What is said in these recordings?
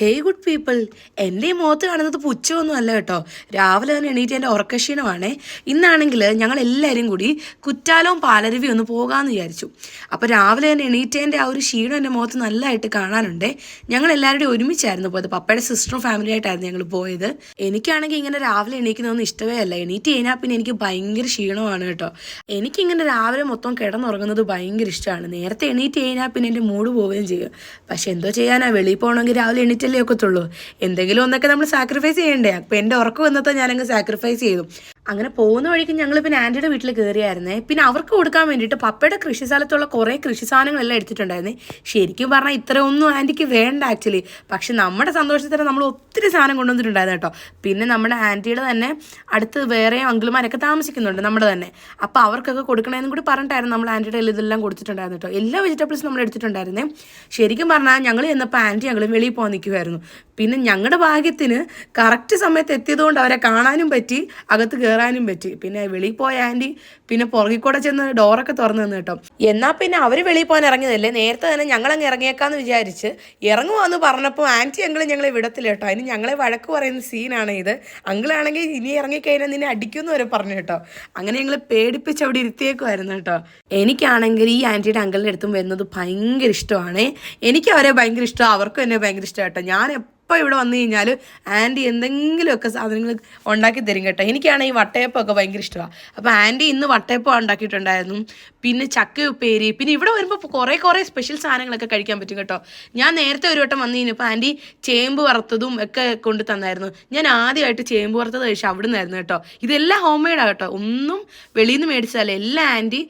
Hey good people എന്റെ ഈ മുഖത്ത് കാണുന്നത് പുച്ഛമൊന്നും അല്ല കേട്ടോ. രാവിലെ തന്നെ എണീറ്റ് എന്റെ ഉറക്കക്ഷീണമാണേ. ഇന്നാണെങ്കിൽ ഞങ്ങൾ എല്ലാവരും കൂടി കുറ്റാലവും പാലരുവി ഒന്ന് പോകാമെന്ന് വിചാരിച്ചു. അപ്പോൾ രാവിലെ തന്നെ എണീറ്റേന്റെ ആ ഒരു ക്ഷീണം എന്റെ മുഖത്ത് നല്ലതായിട്ട് കാണാനുണ്ട്. ഞങ്ങൾ എല്ലാവരുടെയും ഒരുമിച്ചായിരുന്നു പോയത്. പപ്പയുടെ സിസ്റ്ററും ഫാമിലി ആയിട്ടായിരുന്നു ഞങ്ങൾ പോയത്. എനിക്കാണെങ്കിൽ ഇങ്ങനെ രാവിലെ എണീക്കുന്നതൊന്നും ഇഷ്ടമേ അല്ല. എണീറ്റ് കഴിഞ്ഞാൽ പിന്നെ എനിക്ക് ഭയങ്കര ക്ഷീണമാണ് കേട്ടോ. എനിക്കിങ്ങനെ രാവിലെ മൊത്തം കിടന്നുറങ്ങുന്നത് ഭയങ്കര ഇഷ്ടമാണ്. നേരത്തെ എണീറ്റ് കഴിഞ്ഞാൽ പിന്നെ എന്റെ മൂഡ് പോവുകയും ചെയ്യും. പക്ഷെ എന്തോ ചെയ്യാനാണ് വെളിയിൽ പോകണമെങ്കിൽ രാവിലെ എണീറ്റല്ലേ ഒക്കത്തുള്ളൂ. എന്തെങ്കിലും ഒന്നൊക്കെ നമ്മൾ സാക്രിഫൈസ് ചെയ്യണ്ടേ. അപ്പം എന്റെ ഉറക്കം വന്നപ്പോൾ ഞാനങ്ങ് സാക്രിഫൈസ് ചെയ്തു. അങ്ങനെ പോകുന്ന വഴിക്ക് ഞങ്ങൾ പിന്നെ ആന്റിയുടെ വീട്ടിൽ കയറിയായിരുന്നേ പിന്നെ അവർക്ക് കൊടുക്കാൻ വേണ്ടിയിട്ട് പപ്പയുടെ കൃഷി സ്ഥലത്തുള്ള കുറേ കൃഷി സാധനങ്ങളെല്ലാം എടുത്തിട്ടുണ്ടായിരുന്നേ. ശരിക്കും പറഞ്ഞാൽ ഇത്രയൊന്നും ആന്റിക്ക് വേണ്ട ആക്ച്വലി. പക്ഷെ നമ്മുടെ സന്തോഷത്തിന് നമ്മൾ ഒത്തിരി സാധനം കൊണ്ടുവന്നിട്ടുണ്ടായിരുന്നു കേട്ടോ. പിന്നെ നമ്മുടെ ആന്റിയുടെ തന്നെ അടുത്ത് വേറെ അങ്കിളുമാരൊക്കെ താമസിക്കുന്നുണ്ട് നമ്മുടെ തന്നെ. അപ്പോൾ അവർക്കൊക്കെ കൊടുക്കണമെന്നും കൂടി പറഞ്ഞിട്ടായിരുന്നു നമ്മൾ ആന്റിയുടെ ഇതെല്ലാം കൊടുത്തിട്ടുണ്ടായിരുന്നു കേട്ടോ. എല്ലാ വെജിറ്റബിൾസും നമ്മൾ എടുത്തിട്ടുണ്ടായിരുന്നേ. ശരിക്കും പറഞ്ഞാൽ ഞങ്ങൾ ചെന്നപ്പോൾ ആന്റി ഞങ്ങൾ വെളിയിൽ പോകാൻ നിൽക്കുമായിരുന്നു പിന്നെ ഞങ്ങളുടെ ഭാഗ്യത്തിന് കറക്റ്റ് സമയത്ത് എത്തിയതുകൊണ്ട് അവരെ കാണാനും പറ്റി അകത്ത് കയറാനും പറ്റി. പിന്നെ വെളിയിൽ പോയ ആന്റി പിന്നെ പുറകിൽ കൂടെ ചെന്ന് ഡോറൊക്കെ തുറന്നു തന്നു കേട്ടോ. എന്നാൽ പിന്നെ അവർ വെളിയിൽ പോകാൻ ഇറങ്ങിയതല്ലേ? നേരത്തെ തന്നെ ഞങ്ങളങ്ങ് ഇറങ്ങിയേക്കാന്ന് വിചാരിച്ച് ഇറങ്ങുവാന്ന് പറഞ്ഞപ്പോൾ ആന്റി അങ്കിൾ ഞങ്ങളെ വിടത്തില്ല കേട്ടോ. അതിന് ഞങ്ങളെ വഴക്ക് പറയുന്ന സീനാണ് ഇത്. അങ്കിളാണെങ്കിൽ ഇനി ഇറങ്ങിക്കഴിഞ്ഞാൽ നിന്നെ അടിക്കുമെന്ന് വരെ പറഞ്ഞു കേട്ടോ. അങ്ങനെ ഞങ്ങൾ പേടിപ്പിച്ച് അവിടെ ഇരുത്തിയേക്കുമായിരുന്നു കേട്ടോ. എനിക്കാണെങ്കിൽ ഈ ആന്റിയുടെ അങ്കിളിന്റെ അടുത്തും വരുന്നത് ഭയങ്കര ഇഷ്ടമാണ്. എനിക്ക് അവരെ ഭയങ്കര ഇഷ്ടമാണ് അവർക്കും എന്നെ ഭയങ്കര ഇഷ്ടമാണ് കേട്ടോ. ഞാൻ എപ്പോൾ ഇവിടെ വന്നു കഴിഞ്ഞാൽ ആന്റി എന്തെങ്കിലുമൊക്കെ സാധനങ്ങൾ ഉണ്ടാക്കി തരും കേട്ടോ. എനിക്കാണെങ്കിൽ ഈ വട്ടയപ്പമൊക്കെ ഭയങ്കര ഇഷ്ടമാണ് അപ്പോൾ ആന്റി ഇന്ന് വട്ടയപ്പം ഉണ്ടാക്കിയിട്ടുണ്ടായിരുന്നു. പിന്നെ ചക്ക ഉപ്പേരി പിന്നെ ഇവിടെ വരുമ്പോൾ കുറേ കുറേ സ്പെഷ്യൽ സാധനങ്ങളൊക്കെ കഴിക്കാൻ പറ്റും കേട്ടോ. ഞാൻ നേരത്തെ ഒരു വട്ടം വന്നു കഴിഞ്ഞപ്പോൾ ആന്റി ചേമ്പ് വറുത്തതും ഒക്കെ കൊണ്ട് തന്നായിരുന്നു. ഞാൻ ആദ്യമായിട്ട് ചേമ്പ് വറുത്തത് കഴിച്ചു അവിടെ നിന്നായിരുന്നു കേട്ടോ. ഇതെല്ലാം ഹോം മെയ്ഡാണ് കേട്ടോ. ഒന്നും വെളിയിൽ നിന്ന് മേടിച്ചതല്ല. എല്ലാം ആന്റി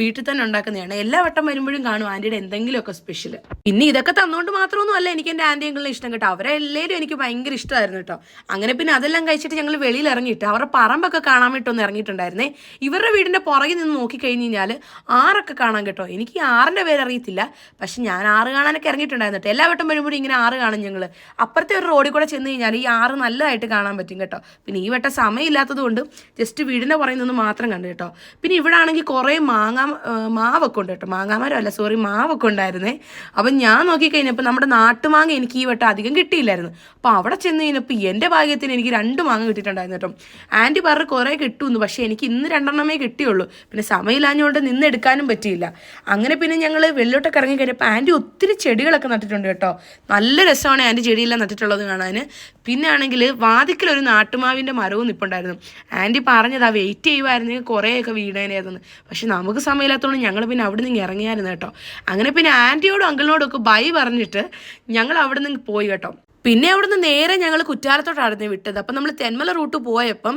വീട്ടിൽ തന്നെ ഉണ്ടാക്കുന്നതാണ്. എല്ലാ വട്ടം വരുമ്പോഴും കാണും ആന്റിയുടെ എന്തെങ്കിലുമൊക്കെ സ്പെഷ്യൽ പിന്നെ ഇതൊക്കെ തന്നുകൊണ്ട് മാത്രമൊന്നും അല്ല എനിക്ക് എന്റെ ആന്റി അങ്കിളിനെ ഇഷ്ടം കേട്ടോ. അവരെ എല്ലാവരും എനിക്ക് ഭയങ്കര ഇഷ്ടമായിരുന്നു കേട്ടോ. അങ്ങനെ പിന്നെ അതെല്ലാം കഴിച്ചിട്ട് ഞങ്ങൾ വെളിയിൽ ഇറങ്ങിയിട്ട് അവരുടെ പറമ്പൊക്കെ കാണാൻ വേണ്ടി ഒന്ന് ഇറങ്ങിയിട്ടുണ്ടായിരുന്നേ. ഇവരുടെ വീടിന്റെ പുറകിൽ നിന്ന് നോക്കിക്കഴിഞ്ഞ് കഴിഞ്ഞാൽ ആറൊക്കെ കാണാൻ കേട്ടോ. എനിക്ക് ആറിന്റെ പേര് അറിയത്തില്ല. പക്ഷെ ഞാൻ ആറ് കാണാനൊക്കെ ഇറങ്ങിയിട്ടുണ്ടായിരുന്നു കേട്ടോ. എല്ലാ വട്ടം വരുമ്പോഴും ഇങ്ങനെ ആറ് കാണും ഞങ്ങൾ അപ്പുറത്തെ ഒരു റോഡിൽ കൂടെ ചെന്ന് കഴിഞ്ഞാൽ ഈ ആറ് നല്ലതായിട്ട് കാണാൻ പറ്റും കേട്ടോ. പിന്നെ ഈ വട്ടം സമയമില്ലാത്തത് കൊണ്ട് ജസ്റ്റ് വീടിന്റെ പുറകിൽ നിന്ന് മാത്രം കണ്ടു കേട്ടോ. പിന്നെ ഇവിടെ ആണെങ്കിൽ കുറേ മാങ്ങ മാവൊക്കെ ഉണ്ട് കേട്ടോ. മാങ്ങാമരം അല്ല സോറി മാവൊക്കെ ഉണ്ടായിരുന്നേ. അപ്പം ഞാൻ നോക്കിക്കഴിഞ്ഞപ്പോൾ നമ്മുടെ നാട്ടുമാങ്ങ എനിക്ക് ഈ വട്ടം അധികം കിട്ടിയില്ലായിരുന്നു. അപ്പോൾ അവിടെ ചെന്ന് കഴിഞ്ഞപ്പോൾ എന്റെ ഭാഗ്യത്തിന് എനിക്ക് രണ്ട് മാങ്ങ കിട്ടിയിട്ടുണ്ടായിരുന്നു കേട്ടോ. ആന്റി പറഞ്ഞ് കുറേ കിട്ടുമെന്ന് പക്ഷേ എനിക്ക് ഇന്ന് രണ്ടെണ്ണമേ കിട്ടിയുള്ളൂ. പിന്നെ സമയമില്ലാഞ്ഞുകൊണ്ട് നിന്ന് എടുക്കാനും പറ്റിയില്ല. അങ്ങനെ പിന്നെ ഞങ്ങൾ വെള്ളോട്ടൊക്കെ ഇറങ്ങി കഴിഞ്ഞപ്പോൾ ആന്റി ഒത്തിരി ചെടികളൊക്കെ നട്ടിട്ടുണ്ട് കേട്ടോ. നല്ല രസമാണ് ആന്റി ചെടിയെല്ലാം നട്ടിട്ടുള്ളത് കാണാൻ പിന്നെ ആണെങ്കിൽ വാതിക്കൽ ഒരു നാട്ടുമാവിന്റെ മരവും നിൽപ്പുണ്ടായിരുന്നു ആന്റി പറഞ്ഞത് ആ വെയിറ്റ് ചെയ്യുമായിരുന്നെങ്കിൽ കുറേയൊക്കെ വീണേനായിരുന്നു പക്ഷെ നമുക്ക് സമയമില്ലാത്തതുകൊണ്ട് ഞങ്ങൾ പിന്നെ അവിടെ നിന്ന് ഇറങ്ങിയായിരുന്നു കേട്ടോ. അങ്ങനെ പിന്നെ ആന്റിയോടും അങ്കിളിനോടും ഒക്കെ ബൈ പറഞ്ഞിട്ട് ഞങ്ങൾ അവിടെ നിന്ന് പോയി കേട്ടോ. പിന്നെ അവിടുന്ന് നേരെ ഞങ്ങൾ കുറ്റാലത്തോട്ടായിരുന്നു വിട്ടത്. അപ്പം നമ്മൾ തെന്മല റൂട്ട് പോയപ്പം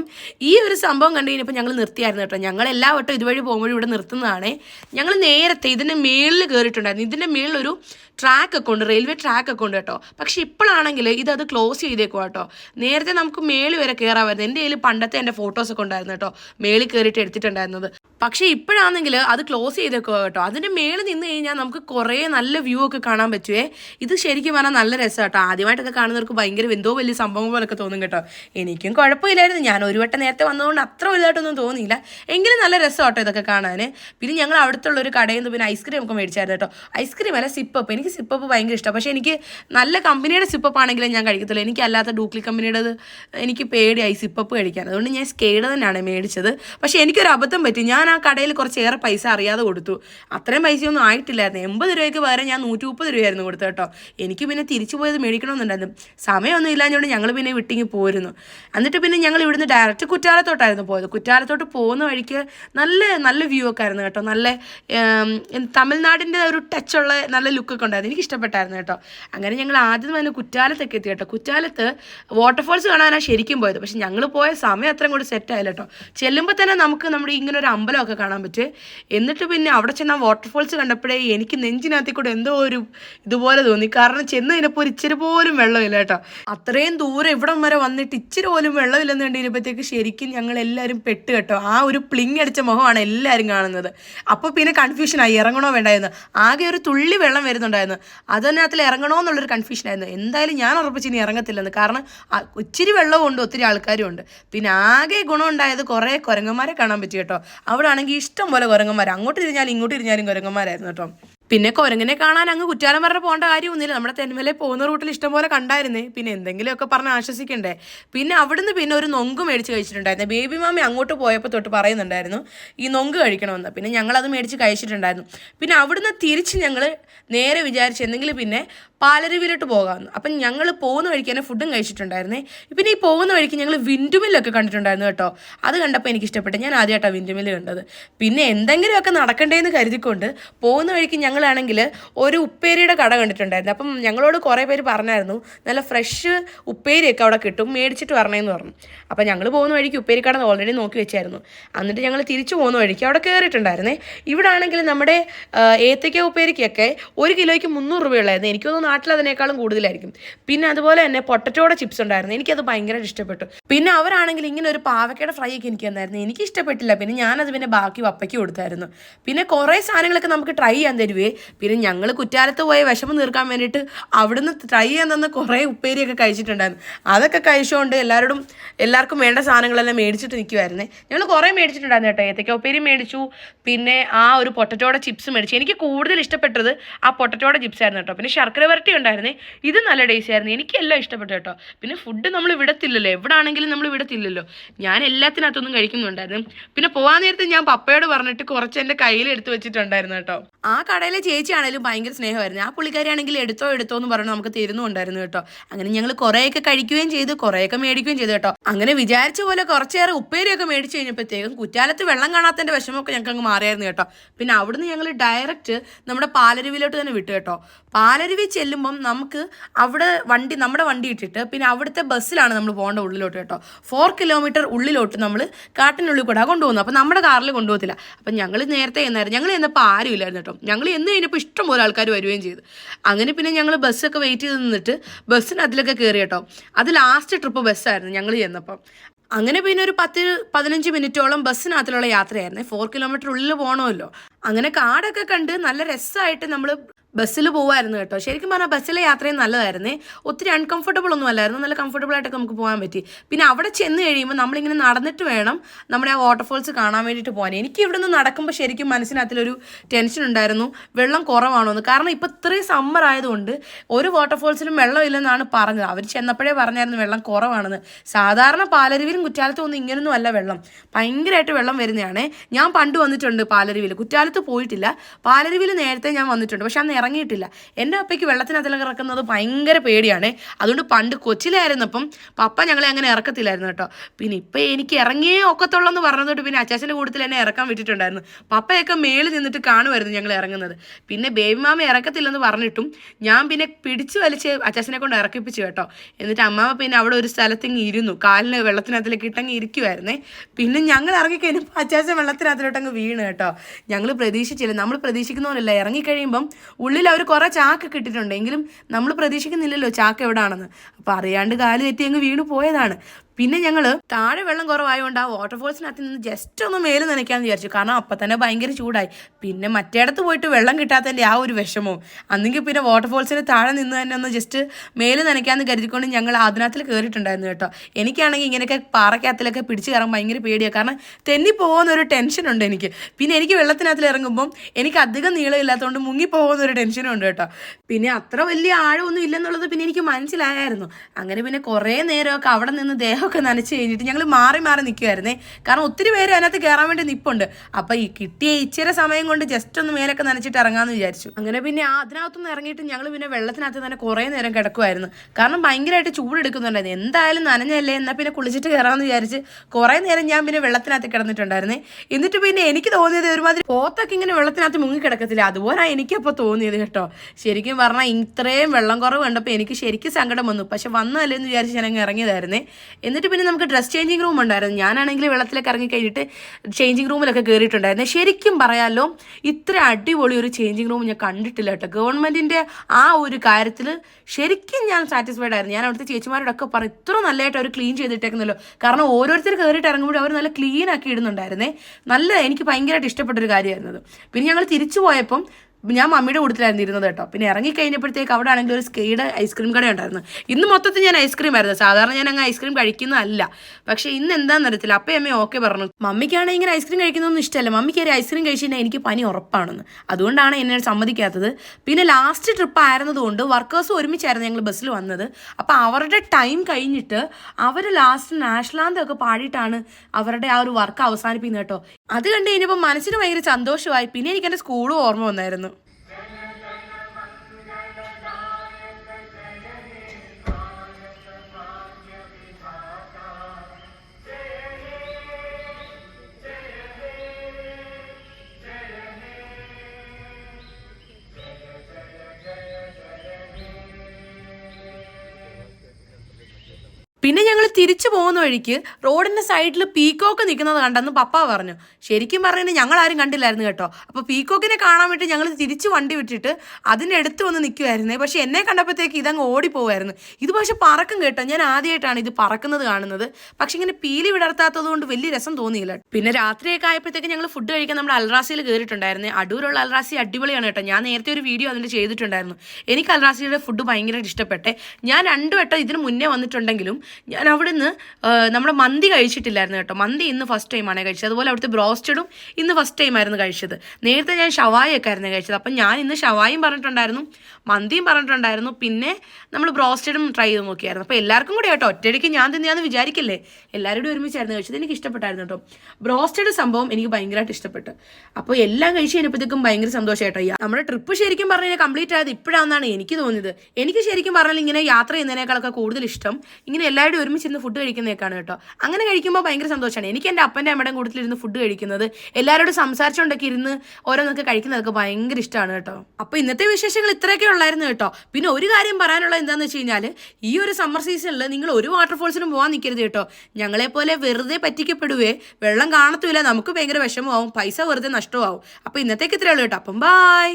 ഈ ഒരു സംഭവം കണ്ടു കഴിഞ്ഞപ്പോൾ ഞങ്ങൾ നിർത്തിയായിരുന്നു കേട്ടോ. ഞങ്ങൾ എല്ലാ വട്ടം ഇതുവഴി പോകുമ്പോഴും ഇവിടെ നിർത്തുന്നതാണേ. ഞങ്ങൾ നേരത്തെ ഇതിന്റെ മേളിൽ കയറിയിട്ടുണ്ടായിരുന്നു ഇതിന്റെ മേളിൽ ഒരു ട്രാക്ക് ഒക്കെ ഉണ്ട് റെയിൽവേ ട്രാക്ക് ഒക്കെ ഉണ്ട് കേട്ടോ. പക്ഷെ ഇപ്പോഴാണെങ്കിൽ ഇതത് ക്ലോസ് ചെയ്തേക്കും കേട്ടോ. നേരത്തെ നമുക്ക് മേളിൽ വരെ കയറാമായിരുന്നു എന്റെ കയ്യിൽ പണ്ടത്തെ എന്റെ ഫോട്ടോസൊക്കെ ഉണ്ടായിരുന്നു കേട്ടോ. മേളിൽ കയറിയിട്ട് എടുത്തിട്ടുണ്ടായിരുന്നത്. പക്ഷേ ഇപ്പോഴാണെങ്കിൽ അത് ക്ലോസ് ചെയ്തേക്കുക കേട്ടോ. അതിന്റെ മേളിൽ നിന്ന് കഴിഞ്ഞാൽ നമുക്ക് കുറേ നല്ല വ്യൂ ഒക്കെ കാണാൻ പറ്റുവേ. ഇത് ശരിക്കും പറഞ്ഞാൽ നല്ല രസം കേട്ടോ. ആദ്യമായിട്ടൊക്കെ കാണുന്നവർക്ക് ഭയങ്കര എന്തോ വലിയ സംഭവം പോലൊക്കെ തോന്നും കേട്ടോ. എനിക്കും കുഴപ്പമില്ലായിരുന്നു. ഞാൻ ഒരു വട്ടം നേരത്തെ വന്നതുകൊണ്ട് അത്ര വലുതായിട്ടൊന്നും തോന്നിയില്ല. എങ്കിലും നല്ല രസം കേട്ടോ ഇതൊക്കെ കാണാൻ പിന്നെ ഞങ്ങൾ അടുത്തുള്ള ഒരു കടയിൽ നിന്ന് പിന്നെ ഐസ്ക്രീം ഒക്കെ മേടിച്ചായിരുന്നു കേട്ടോ. ഐസ്ക്രീം അല്ല സിപ്പപ്പ് എനിക്ക് സിപ്പപ്പ് ഭയങ്കര ഇഷ്ടമാണ് പക്ഷേ എനിക്ക് നല്ല കമ്പനിയുടെ സിപ്പപ്പ് ആണെങ്കിലും ഞാൻ കഴിക്കത്തുള്ളൂ. എനിക്ക് അല്ലാത്ത ഡൂക്ലി കമ്പനിയുടേത് എനിക്ക് പേടിയായി സിപ്പപ്പ് കഴിക്കാൻ. അതുകൊണ്ട് ഞാൻ സ്കേഡ് തന്നെയാണ് മേടിച്ചത്. പക്ഷേ എനിക്കൊരു അബദ്ധം പറ്റി. ഞാൻ ആ കടയിൽ കുറച്ചേറെ പൈസ അറിയാതെ കൊടുത്തു. അത്രയും പൈസയൊന്നും ആയിട്ടില്ലായിരുന്നു. എൺപത് രൂപയ്ക്ക് പകരം ഞാൻ നൂറ്റി മുപ്പത് രൂപയായിരുന്നു കൊടുത്തത് കേട്ടോ. എനിക്ക് പിന്നെ തിരിച്ചു പോയത് മേടിക്കണമെന്നുണ്ടായിരുന്നു. സമയമൊന്നും ഇല്ലാഞ്ഞുകൊണ്ട് ഞങ്ങൾ പിന്നെ വിട്ടിങ്ങി പോരുന്നു. എന്നിട്ട് പിന്നെ ഞങ്ങൾ ഇവിടുന്ന് ഡയറക്റ്റ് കുറ്റാലത്തോട്ടായിരുന്നു പോയത്. കുറ്റാലത്തോട്ട് പോകുന്ന വഴിക്ക് നല്ല നല്ല വ്യൂ ഒക്കെ ആയിരുന്നു കേട്ടോ. നല്ല തമിഴ്നാടിന്റെ ഒരു ടച്ചുള്ള നല്ല ലുക്കൊക്കെ ഉണ്ടായിരുന്നു. എനിക്ക് ഇഷ്ടപ്പെട്ടായിരുന്നു കേട്ടോ. അങ്ങനെ ഞങ്ങൾ ആദ്യം തന്നെ കുറ്റാലത്തൊക്കെ എത്തി കേട്ടോ. കുറ്റാലത്ത് വാട്ടർഫോൾസ് കാണാനാണ് ശരിക്കും പോയത്. പക്ഷെ ഞങ്ങൾ പോയ സമയം അത്രയും കൂടി സെറ്റ് ആയില്ല കേട്ടോ. ചെല്ലുമ്പോൾ തന്നെ നമുക്ക് നമ്മുടെ ഇങ്ങനെ ഒരു അമ്പലമൊക്കെ കാണാൻ പറ്റേ. എന്നിട്ട് പിന്നെ അവിടെ ചെന്ന വാട്ടർഫോൾസ് കണ്ടപ്പോഴേ എനിക്ക് നെഞ്ചിനകത്തിൽ കൂടെ എന്തോ ഒരു ഇതുപോലെ തോന്നി. കാരണം ചെന്ന് കഴിഞ്ഞപ്പോൾ ഒരു ഇച്ചിരി പോലും വെള്ളമില്ല കേട്ടോ. അത്രയും ദൂരം ഇവിടം വരെ വന്നിട്ട് ഇച്ചിരി പോലും വെള്ളമില്ലെന്ന് കണ്ടിരുമ്പോഴത്തേക്ക് ശരിക്കും ഞങ്ങൾ എല്ലാവരും പെട്ട് കേട്ടോ. ആ ഒരു പ്ലിങ് അടിച്ച മുഖമാണ് എല്ലാവരും കാണുന്നത്. അപ്പോൾ പിന്നെ കൺഫ്യൂഷനായി ഇറങ്ങണോ വേണ്ടായിരുന്നു. ആകെ ഒരു തുള്ളി വെള്ളം വരുന്നുണ്ടായിരുന്നു. അതിനകത്തിൽ ഇറങ്ങണോ എന്നുള്ളൊരു കൺഫ്യൂഷനായിരുന്നു എന്തായാലും ഞാൻ ഉറപ്പിച്ച് ഇനി ഇറങ്ങത്തില്ലെന്ന്. കാരണം ഇച്ചിരി വെള്ളവും ഉണ്ട് ഒത്തിരി ആൾക്കാരും ഉണ്ട് പിന്നെ ആകെ ഗുണമുണ്ടായത് കുറേ കുരങ്ങന്മാരെ കാണാൻ പറ്റി കേട്ടോ. അവിടെ ആണെങ്കിൽ ഇഷ്ടം പോലെ കുരങ്ങന്മാർ അങ്ങോട്ട് തിരിഞ്ഞാലും ഇങ്ങോട്ട് തിരിഞ്ഞാലും കുരങ്ങന്മാരായിരുന്നു കേട്ടോ. പിന്നെ കുരങ്ങനെ കാണാൻ അങ്ങ് കുറ്റാലം പറഞ്ഞ പോകേണ്ട കാര്യമൊന്നുമില്ല. നമ്മുടെ തെന്മല പോകുന്ന റൂട്ടിൽ ഇഷ്ടംപോലെ കണ്ടായിരുന്നേ. പിന്നെ എന്തെങ്കിലുമൊക്കെ പറഞ്ഞ് ആശ്വസിക്കണ്ടേ. പിന്നെ അവിടുന്ന് പിന്നെ ഒരു നൊങ്ക് മേടിച്ച് കഴിച്ചിട്ടുണ്ടായിരുന്നു. ബേബി മാമി അങ്ങോട്ട് പോയപ്പോൾ തൊട്ട് പറയുന്നുണ്ടായിരുന്നു ഈ നൊങ്ക് കഴിക്കണമെന്ന്. പിന്നെ ഞങ്ങളത് മേടിച്ച് കഴിച്ചിട്ടുണ്ടായിരുന്നു. പിന്നെ അവിടുന്ന് തിരിച്ച് ഞങ്ങൾ നേരെ വിചാരിച്ച് എന്തെങ്കിലും പിന്നെ പാലരുവിയിലോട്ട് പോകാമെന്ന് അപ്പം ഞങ്ങൾ പോകുന്ന വഴിക്ക് തന്നെ ഫുഡും കഴിച്ചിട്ടുണ്ടായിരുന്നേ. പിന്നെ ഈ പോകുന്ന വഴിക്ക് ഞങ്ങൾ വിൻഡുമില്ലൊക്കെ കണ്ടിട്ടുണ്ടായിരുന്നു കേട്ടോ. അത് കണ്ടപ്പോൾ എനിക്ക് ഇഷ്ടപ്പെട്ടു ഞാൻ ആദ്യമായിട്ടാണ് വിൻഡുമില്ല കണ്ടത്. പിന്നെ എന്തെങ്കിലുമൊക്കെ നടക്കണ്ടേന്ന് കരുതിക്കൊണ്ട് പോകുന്ന വഴിക്ക് ഞങ്ങളാണെങ്കിൽ ഒരു ഉപ്പേരിയുടെ കട കണ്ടിട്ടുണ്ടായിരുന്നു. അപ്പം ഞങ്ങളോട് കുറേ പേര് പറഞ്ഞായിരുന്നു നല്ല ഫ്രഷ് ഉപ്പേരിയൊക്കെ അവിടെ കിട്ടും മേടിച്ചിട്ട് വരണമെന്ന് പറഞ്ഞു. അപ്പം ഞങ്ങൾ പോകുന്ന വഴിക്ക് ഉപ്പേരി കട ഓൾറെഡി നോക്കി വെച്ചായിരുന്നു. എന്നിട്ട് ഞങ്ങൾ തിരിച്ചു പോകുന്ന വഴിക്ക് അവിടെ കയറിയിട്ടുണ്ടായിരുന്നേ ഇവിടെ ആണെങ്കിൽ നമ്മുടെ ഏത്തയ്ക്ക ഉപ്പേരിക്കൊക്കെ ഒരു കിലോയ്ക്ക് മുന്നൂറ് രൂപയുള്ളായിരുന്നു. എനിക്ക് തോന്നുന്നു നാട്ടിൽ അതിനേക്കാളും കൂടുതലായിരിക്കും. പിന്നെ അതുപോലെ തന്നെ പൊട്ടറ്റോടെ ചിപ്സ് ഉണ്ടായിരുന്നു. എനിക്കത് ഭയങ്കരമായിട്ട് ഇഷ്ടപ്പെട്ടു. പിന്നെ അവരാണെങ്കിൽ ഇങ്ങനെ ഒരു പാവക്കയുടെ ഫ്രൈ ഒക്കെ എനിക്ക് തന്നായിരുന്നു. എനിക്ക് ഇഷ്ടപ്പെട്ടില്ല. പിന്നെ ഞാനത് പിന്നെ ബാക്കി വപ്പയ്ക്ക് കൊടുത്തായിരുന്നു. പിന്നെ കുറേ സാധനങ്ങളൊക്കെ നമുക്ക് ട്രൈ ചെയ്യാൻ തരുവേ. പിന്നെ ഞങ്ങൾ കുറ്റാലത്ത് പോയ വിഷമം തീർക്കാൻ വേണ്ടിയിട്ട് അവിടുന്ന് ട്രൈ ചെയ്യാൻ തന്ന കുറേ ഉപ്പേരിയൊക്കെ കഴിച്ചിട്ടുണ്ടായിരുന്നു. അതൊക്കെ കഴിച്ചുകൊണ്ട് എല്ലാവരോടും എല്ലാവർക്കും വേണ്ട സാധനങ്ങളെല്ലാം മേടിച്ചിട്ട് നിൽക്കുമായിരുന്നേ ഞങ്ങൾ കുറേ മേടിച്ചിട്ടുണ്ടായിരുന്നു കേട്ടോ. ഏത്തയ്ക്ക ഉപ്പേരി മേടിച്ചു. പിന്നെ ആ ഒരു പൊട്ടറ്റോടെ ചിപ്സ് മേടിച്ചു. എനിക്ക് കൂടുതൽ ഇഷ്ടപ്പെട്ടത് ആ പൊട്ടറ്റോടെ ചിപ്സ് ആയിരുന്നു കേട്ടോ. പിന്നെ ശർക്കര വരട്ടി ഉണ്ടായിരുന്നേ. ഇത് നല്ല ടേസ്റ്റ് ആയിരുന്നു. എനിക്കെല്ലാം ഇഷ്ടപ്പെട്ടു കേട്ടോ. പിന്നെ ഫുഡ് നമ്മൾ വിടത്തില്ലല്ലോ. എവിടെ ആണെങ്കിലും നമ്മൾ വിടത്തില്ലല്ലോ. ഞാൻ എല്ലാത്തിനകത്തൊന്നും കഴിക്കുന്നുണ്ടായിരുന്നു. പിന്നെ പോകാൻ നേരത്ത് ഞാൻ പപ്പയോട് പറഞ്ഞിട്ട് കുറച്ച് എന്റെ കയ്യിൽ എടുത്ത് വെച്ചിട്ടുണ്ടായിരുന്നു കേട്ടോ. ആ കടയിലെ ചേച്ചിയാണെങ്കിലും ഭയങ്കര സ്നേഹമായിരുന്നു. ആ പുള്ളിക്കാരി ആണെങ്കിൽ എടുത്തോ എടുത്തോ എന്ന് പറഞ്ഞ് നമുക്ക് തരുന്നുണ്ടായിരുന്നു കേട്ടോ. അങ്ങനെ ഞങ്ങൾ കുറേയൊക്കെ കഴിക്കുകയും ചെയ്തു കുറേയൊക്കെ മേടിക്കുകയും ചെയ്തു കേട്ടോ. അങ്ങനെ വിചാരിച്ച പോലെ കുറച്ചേറെ ഉപ്പേരിയൊക്കെ മേടിച്ചു കഴിഞ്ഞപ്പോഴത്തേക്കും കുറ്റാലത്ത് വെള്ളം കാണാത്തതിന്റെ വിഷമമൊക്കെ ഞങ്ങൾക്ക് അങ്ങ് മാറിയായിരുന്നു കേട്ടോ. പിന്നെ അവിടുന്ന് ഞങ്ങൾ ഡയറക്റ്റ് നമ്മുടെ പാലരുവിയിലോട്ട് തന്നെ വിട്ടു കേട്ടോ. പാലരുവി ചെല്ലുമ്പം നമുക്ക് അവിടെ വണ്ടി നമ്മുടെ വണ്ടി ഇട്ടിട്ട് പിന്നെ അവിടുത്തെ ബസ്സിലാണ് നമ്മൾ പോകേണ്ട ഉള്ളിലോട്ട് കേട്ടോ. ഫോർ കിലോമീറ്റർ ഉള്ളിലോട്ട് നമ്മൾ കാട്ടിനുള്ളിൽ കൂടെ കൊണ്ടുപോകുന്നത്. അപ്പം നമ്മുടെ കാറിൽ കൊണ്ടുപോകത്തില്ല. അപ്പം ഞങ്ങൾ നേരത്തെ എന്നായിരുന്നു ഞങ്ങൾ ചെന്നപ്പോൾ ആരും ഇല്ലായിരുന്നു കേട്ടോ ഞങ്ങൾ എന്ന് കഴിഞ്ഞപ്പോൾ ഇഷ്ടം പോലെ ആൾക്കാർ വരികയും ചെയ്തു. അങ്ങനെ പിന്നെ ഞങ്ങൾ ബസ്സൊക്കെ വെയിറ്റ് ചെയ്ത് നിന്നിട്ട് ബസ്സിന് അതിലൊക്കെ കയറി കേട്ടോ. അത് ലാസ്റ്റ് ട്രിപ്പ് ബസ്സായിരുന്നു ഞങ്ങൾ ചെന്നപ്പം. അങ്ങനെ പിന്നെ ഒരു പത്ത് പതിനഞ്ച് മിനിറ്റോളം ബസ്സിനകത്തുള്ള യാത്രയായിരുന്നു. ഫോർ കിലോമീറ്റർ ഉള്ളിൽ പോകണമല്ലോ അങ്ങനെ കാടൊക്കെ കണ്ട് നല്ല രസമായിട്ട് നമ്മൾ ബസ്സിൽ പോകുമായിരുന്നു കേട്ടോ. ശരിക്കും പറഞ്ഞാൽ ബസ്സിലെ യാത്രയും നല്ലതായിരുന്നേ. ഒത്തിരി അൺകംഫർട്ടബിൾ ഒന്നും അല്ലായിരുന്നു. നല്ല കംഫർട്ടബിൾ ആയിട്ടൊക്കെ നമുക്ക് പോകാൻ പറ്റി. പിന്നെ അവിടെ ചെന്ന് കഴിയുമ്പോൾ നമ്മളിങ്ങനെ നടന്നിട്ട് വേണം നമ്മുടെ ആ വാട്ടർഫോൾസ് കാണാൻ വേണ്ടിയിട്ട് പോകാൻ. എനിക്ക് ഇവിടെ നിന്ന് നടക്കുമ്പോൾ ശരിക്കും മനസ്സിനകത്തിലൊരു ടെൻഷൻ ഉണ്ടായിരുന്നു. വെള്ളം കുറവാണോ എന്ന് കാരണം ഇപ്പോൾ ഇത്രയും സമ്മർ ആയതുകൊണ്ട് ഒരു വാട്ടർഫോൾസിലും വെള്ളമില്ലെന്നാണ് പറഞ്ഞത്. അവർ ചെന്നപ്പോഴേ പറഞ്ഞായിരുന്നു വെള്ളം കുറവാണെന്ന്. സാധാരണ പാലരുവിലും കുറ്റാലത്തും ഒന്നും ഇങ്ങനൊന്നും അല്ല വെള്ളം. ഭയങ്കരമായിട്ട് വെള്ളം വരുന്നതാണ് ഞാൻ പണ്ട് വന്നിട്ടുണ്ട് പാലരുവിൽ കുറ്റാലത്ത് പോയിട്ടില്ല. പാലരുവിൽ നേരത്തെ ഞാൻ വന്നിട്ടുണ്ട്. പക്ഷെ അന്ന് ഇറങ്ങിയിട്ടില്ല എന്റെ അപ്പയ്ക്ക് വെള്ളത്തിനകത്തിൽ ഇറക്കുന്നത് ഭയങ്കര പേടിയാണ്. അതുകൊണ്ട് പണ്ട് കൊച്ചിലായിരുന്നപ്പം പപ്പ ഞങ്ങളെ അങ്ങനെ ഇറക്കത്തില്ലായിരുന്നു കേട്ടോ. പിന്നെ ഇപ്പം എനിക്ക് ഇറങ്ങിയേ ഒക്കത്തുള്ളൂ എന്ന് പറഞ്ഞതുകൊണ്ട് പിന്നെ അച്ചാച്ചന്റെ കൂട്ടത്തിൽ എന്നെ ഇറക്കാൻ വിട്ടിട്ടുണ്ടായിരുന്നു. പപ്പയൊക്കെ മേളിൽ നിന്നിട്ട് കാണുമായിരുന്നു ഞങ്ങൾ ഇറങ്ങുന്നത്. പിന്നെ ബേബി മാമ ഇറക്കത്തില്ലെന്ന് പറഞ്ഞിട്ടും ഞാൻ പിന്നെ പിടിച്ചു വലിച്ച് അച്ചാച്ചനെ കൊണ്ട് ഇറക്കിപ്പിച്ചു കേട്ടോ. എന്നിട്ട് അമ്മാമ പിന്നെ അവിടെ ഒരു സ്ഥലത്ത് ഇങ്ങ് ഇരുന്നു. കാലിന് വെള്ളത്തിനകത്തിലേക്ക് ഇട്ടങ്ങി ഇരിക്കുമായിരുന്നേ പിന്നെ ഞങ്ങൾ ഇറങ്ങിക്കഴിഞ്ഞപ്പോൾ അച്ചാച്ചൻ വെള്ളത്തിനകത്തിലോട്ടങ്ങ് വീണ് കേട്ടോ. ഞങ്ങൾ പ്രതീക്ഷിച്ചില്ല. നമ്മൾ പ്രതീക്ഷിക്കുന്ന പോലെയല്ല. ഇറങ്ങിക്കഴിയുമ്പം ഉള്ളിൽ അവർ കുറേ ചാക്ക് കിട്ടിയിട്ടുണ്ട്. എങ്കിലും നമ്മൾ പ്രതീക്ഷിക്കുന്നില്ലല്ലോ ചാക്ക് എവിടാണെന്ന്. അപ്പോൾ അറിയാണ്ട് കാൽ തെറ്റി അങ്ങ് വീണ് പോയതാണ്. പിന്നെ ഞങ്ങൾ താഴെ വെള്ളം കുറവായതുകൊണ്ട് ആ വാട്ടർഫോൾസിനകത്ത് നിന്ന് ജസ്റ്റ് ഒന്ന് മേൽ നനയ്ക്കാന്ന് വിചാരിച്ചു. കാരണം അപ്പം തന്നെ ഭയങ്കര ചൂടായി. പിന്നെ മറ്റേടത്ത് പോയിട്ട് വെള്ളം കിട്ടാത്തതിന്റെ ആ ഒരു വിഷമവും. അന്നെങ്കിൽ പിന്നെ വാട്ടർഫോൾസിന് താഴെ നിന്ന് തന്നെ ഒന്ന് ജസ്റ്റ് മേൽ നനയ്ക്കാന്ന് കരുതിക്കൊണ്ട് ഞങ്ങൾ അതിനകത്തിൽ കയറിയിട്ടുണ്ടായിരുന്നു കേട്ടോ. എനിക്കാണെങ്കിൽ ഇങ്ങനെയൊക്കെ പാറക്കകത്തിലൊക്കെ പിടിച്ച് കയറാൻ ഭയങ്കര പേടിയാണ് കാരണം തെന്നി പോകുന്ന ഒരു ടെൻഷനുണ്ട് എനിക്ക്. പിന്നെ എനിക്ക് വെള്ളത്തിനകത്തിൽ ഇറങ്ങുമ്പം എനിക്ക് അധികം നീളമില്ലാത്തതുകൊണ്ട് മുങ്ങി പോകുന്ന ഒരു ടെൻഷനും ഉണ്ട് കേട്ടോ. പിന്നെ അത്ര വലിയ ആഴമൊന്നും ഇല്ലെന്നുള്ളത് പിന്നെ എനിക്ക് മനസ്സിലായായിരുന്നു. അങ്ങനെ പിന്നെ കുറേ നേരമൊക്കെ അവിടെ നിന്ന് ദേഹമൊക്കെ നനച്ച് കഴിഞ്ഞിട്ട് ഞങ്ങൾ മാറി മാറി നിൽക്കുമായിരുന്നേ കാരണം ഒത്തിരി പേര് അതിനകത്ത് കയറാൻ വേണ്ടി നിൽപ്പുണ്ട് അപ്പോൾ ഈ കിട്ടിയ ഇച്ചിരി സമയം കൊണ്ട് ജസ്റ്റ് ഒന്ന് മേലൊക്കെ നനച്ചിട്ട് ഇറങ്ങാമെന്ന് വിചാരിച്ചു. അങ്ങനെ പിന്നെ അതിനകത്തുനിന്ന് ഇറങ്ങിയിട്ട് ഞങ്ങൾ പിന്നെ വെള്ളത്തിനകത്ത് തന്നെ കുറേ നേരം കിടക്കുമായിരുന്നു കാരണം ഭയങ്കരമായിട്ട് ചൂടെടുക്കുന്നുണ്ടായിരുന്നു. എന്തായാലും നനഞ്ഞല്ലേ എന്നാൽ പിന്നെ കുളിച്ചിട്ട് കയറാമെന്ന് വിചാരിച്ച് കുറേ നേരം ഞാൻ പിന്നെ വെള്ളത്തിനകത്ത് കിടന്നിട്ടുണ്ടായിരുന്നേ. എന്നിട്ട് പിന്നെ എനിക്ക് തോന്നിയത് ഒരുമാതിരി പോത്തൊക്കെ ഇങ്ങനെ വെള്ളത്തിനകത്ത് മുങ്ങി കിടക്കത്തില്ല. അതുപോലെ എനിക്കപ്പോൾ തോന്നിയത് കേട്ടോ. ശരിക്കും പറഞ്ഞാൽ ഇത്രയും വെള്ളം കുറവ് കണ്ടപ്പോൾ എനിക്ക് ശരിക്കും സങ്കടം വന്നു. പക്ഷെ വന്നല്ലേ എന്ന് വിചാരിച്ച് ഞാൻ അങ്ങ് ഇറങ്ങിയതായിരുന്നേ. എന്നിട്ട് പിന്നെ നമുക്ക് ഡ്രസ് ചേഞ്ചിങ് റൂം ഉണ്ടായിരുന്നു. ഞാനാണെങ്കിൽ വെള്ളത്തിലൊക്കെ ഇറങ്ങി കഴിഞ്ഞിട്ട് ചേഞ്ചിങ് റൂമിലൊക്കെ കയറിയിട്ടുണ്ടായിരുന്നു ശരിക്കും പറയാമല്ലോ ഇത്ര അടിപൊളി ഒരു ചേഞ്ചിങ് റൂം ഞാൻ കണ്ടിട്ടില്ല കേട്ടോ. ഗവൺമെന്റിന്റെ ആ ഒരു കാര്യത്തിൽ ശരിക്കും ഞാൻ സാറ്റിസ്ഫൈഡ് ആയിരുന്നു. ഞാൻ അവിടുത്തെ ചേച്ചിമാരോടൊക്കെ പറഞ്ഞു ഇത്ര നല്ലതായിട്ട് അവർ ക്ലീൻ ചെയ്തിട്ടേക്കുന്നല്ലോ കാരണം ഓരോരുത്തർ കയറിയിട്ട് ഇറങ്ങുമ്പോഴും അവർ നല്ല ക്ലീൻ ആക്കി ഇടുന്നുണ്ടായിരുന്നേ. നല്ല എനിക്ക് ഭയങ്കരമായിട്ട് ഇഷ്ടപ്പെട്ടൊരു കാര്യമായിരുന്നത് പിന്നെ ഞങ്ങൾ തിരിച്ചു പോയപ്പം ഞാൻ മമ്മിയുടെ കൂട്ടത്തിലായിരുന്നു ഇരുന്നത് കേട്ടോ. പിന്നെ ഇറങ്ങി കഴിഞ്ഞപ്പോഴത്തേക്ക് അവിടെ ആണെങ്കിൽ ഒരു സ്കെയ്ഡ് ഐസ്ക്രീം കട ഉണ്ടായിരുന്നു. ഇന്ന് മൊത്തത്തിൽ ഞാൻ ഐസ്ക്രീം ആയിരുന്നു. സാധാരണ ഞാൻ അങ്ങ് ഐസ്ക്രീം കഴിക്കുന്നതല്ല. പക്ഷേ ഇന്ന് എന്താണെന്ന് അറിയത്തില്ല. അപ്പം അമ്മ ഓക്കെ പറഞ്ഞു. മമ്മിക്കാണെങ്കിൽ ഇങ്ങനെ ഐസ്ക്രീം കഴിക്കുന്നൊന്നും ഇഷ്ടമല്ല. മമ്മിക്ക് ഒരു ഐസ്ക്രീം കഴിച്ചിട്ടുണ്ടെങ്കിൽ എനിക്ക് പനി ഉറപ്പാണെന്ന്. അതുകൊണ്ടാണ് എന്നെ സമ്മതിക്കാത്തത്. പിന്നെ ലാസ്റ്റ് ട്രിപ്പ് ആയിരുന്നതുകൊണ്ട് വർക്കേഴ്സ് ഒരുമിച്ചായിരുന്നു ഞങ്ങൾ ബസ്സിൽ വന്നത്. അപ്പോൾ അവരുടെ ടൈം കഴിഞ്ഞിട്ട് അവർ ലാസ്റ്റ് നാഷണലാന്തം ഒക്കെ പാടിയിട്ടാണ് അവരുടെ ആ ഒരു വർക്ക് അവസാനിപ്പിക്കുന്നത് കേട്ടോ. അത് കണ്ട് കഴിഞ്ഞപ്പോൾ മനസ്സിന് ഭയങ്കര സന്തോഷമായി. പിന്നെ എനിക്ക് എന്റെ സ്കൂളും ഓർമ്മ വന്നായിരുന്നു. പിന്നെ ഞങ്ങൾ തിരിച്ചു പോകുന്ന വഴിക്ക് റോഡിന്റെ സൈഡിൽ പീക്കോക്ക് നിൽക്കുന്നത് കണ്ടെന്ന് പപ്പ പറഞ്ഞു. ശരിക്കും പറഞ്ഞാൽ ഞങ്ങൾ ആരും കണ്ടില്ലായിരുന്നു കേട്ടോ. അപ്പോൾ പീക്കോക്കിനെ കാണാൻ വേണ്ടി ഞങ്ങൾ തിരിച്ചു വണ്ടി വിട്ടിട്ട് അതിന്റെ അടുത്ത് വന്ന് നിൽക്കുമായിരുന്നേ പക്ഷേ എന്നെ കണ്ടപ്പോഴത്തേക്ക് ഇതങ്ങ് ഓടിപ്പോവായിരുന്നു. ഇത് പക്ഷേ പറക്കും കേട്ടോ. ഞാൻ ആദ്യമായിട്ടാണ് ഇത് പറക്കുന്നത് കാണുന്നത്. പക്ഷേ ഇങ്ങനെ പീലി വിടർത്താത്തത് കൊണ്ട് വലിയ രസം തോന്നിയില്ല. പിന്നെ രാത്രിയൊക്കെ ആയപ്പോഴത്തേക്ക് ഞങ്ങൾ ഫുഡ് കഴിക്കാൻ നമ്മുടെ അൽറാസിയിൽ കയറിയിട്ടുണ്ടായിരുന്നു. അടൂരുള്ള അൽറാസി അടിപൊളിയാണ് കേട്ടോ. ഞാൻ നേരത്തെ ഒരു വീഡിയോ അതിൽ ചെയ്തിട്ടുണ്ടായിരുന്നു. എനിക്ക് അൽറാസിയുടെ ഫുഡ് ഭയങ്കരമായിട്ട് ഇഷ്ടപ്പെട്ടെ. ഞാൻ രണ്ടു വട്ടം ഇതിന് മുന്നേ വന്നിട്ടുണ്ടെങ്കിലും ഞാൻ അവിടുന്ന് നമ്മുടെ മന്തി കഴിച്ചിട്ടില്ലായിരുന്നു കേട്ടോ. മന്തി ഇന്ന് ഫസ്റ്റ് ടൈമാണ് കഴിച്ചത്. അതുപോലെ അവിടുത്തെ ബ്രോസ്റ്റഡും ഇന്ന് ഫസ്റ്റ് ടൈം ആയിരുന്നു കഴിച്ചത്. നേരത്തെ ഞാൻ ഷവായൊക്കെ ആയിരുന്നു കഴിച്ചത്. അപ്പം ഞാൻ ഇന്ന് ഷവായും പറഞ്ഞിട്ടുണ്ടായിരുന്നു മന്തിയും പറഞ്ഞിട്ടുണ്ടായിരുന്നു. പിന്നെ നമ്മൾ ബ്രോസ്റ്റഡും ട്രൈ ചെയ്ത് നോക്കിയായിരുന്നു. അപ്പോൾ എല്ലാവർക്കും കൂടി കേട്ടോ ഒറ്റയടിക്ക് ഞാൻ തന്നെയാന്ന് വിചാരിക്കില്ലേ? എല്ലാവരോടും ഒരുമിച്ചായിരുന്നു കഴിച്ചത്. എനിക്ക് ഇഷ്ടപ്പെട്ടായിരുന്നു കേട്ടോ. ബ്രോസ്റ്റഡ് സംഭവം എനിക്ക് ഭയങ്കരമായിട്ട് ഇഷ്ടപ്പെട്ടു. അപ്പോൾ എല്ലാം കഴിച്ച് കഴിഞ്ഞപ്പോഴത്തേക്കും ഭയങ്കര സന്തോഷം കേട്ടോ നമ്മുടെ ട്രിപ്പ് ശരിക്കും പറഞ്ഞാൽ കംപ്ലീറ്റ് ആയത് ഇപ്പോഴാണെന്നാണ് എനിക്ക് തോന്നിയത്. എനിക്ക് ശരിക്കും പറഞ്ഞാൽ ഇങ്ങനെ യാത്ര ചെയ്യുന്നതിനേക്കാളൊക്കെ കൂടുതൽ ഇഷ്ടം ഇങ്ങനെ എല്ലാവരും ഒരുമിച്ചിരുന്ന് ഫുഡ് കഴിക്കുന്നതൊക്കെയാണ് കേട്ടോ. അങ്ങനെ കഴിക്കുമ്പോൾ ഭയങ്കര സന്തോഷമാണ് എനിക്ക് എന്റെ അപ്പന്റെ അമ്മയുടെ കൂട്ടത്തിലിരുന്ന് ഫുഡ് കഴിക്കുന്നത് എല്ലാവരോടും സംസാരിച്ചുകൊണ്ടൊക്കെ ഇരുന്ന് ഓരോന്നൊക്കെ കഴിക്കുന്നതൊക്കെ ഭയങ്കര ഇഷ്ടമാണ് കേട്ടോ. അപ്പോൾ ഇന്നത്തെ വിശേഷങ്ങൾ ഇത്രയൊക്കെ ഉള്ളായിരുന്നു കേട്ടോ. പിന്നെ ഒരു കാര്യം പറയാനുള്ളത് എന്താണെന്ന് വെച്ച് കഴിഞ്ഞാൽ ഈ ഒരു സമ്മർ സീസണിൽ നിങ്ങൾ ഒരു വാട്ടർഫോൾസിനും പോകാൻ നിൽക്കരുത് കേട്ടോ. ഞങ്ങളെപ്പോലെ വെറുതെ പറ്റിക്കപ്പെടുവേ വെള്ളം കാണത്തുമില്ല നമുക്ക് ഭയങ്കര വിഷമമാവും പൈസ വെറുതെ നഷ്ടമാവും. അപ്പോൾ ഇന്നത്തേക്ക് ഇത്രയേ ഉള്ളൂ കേട്ടോ. അപ്പം ബായ്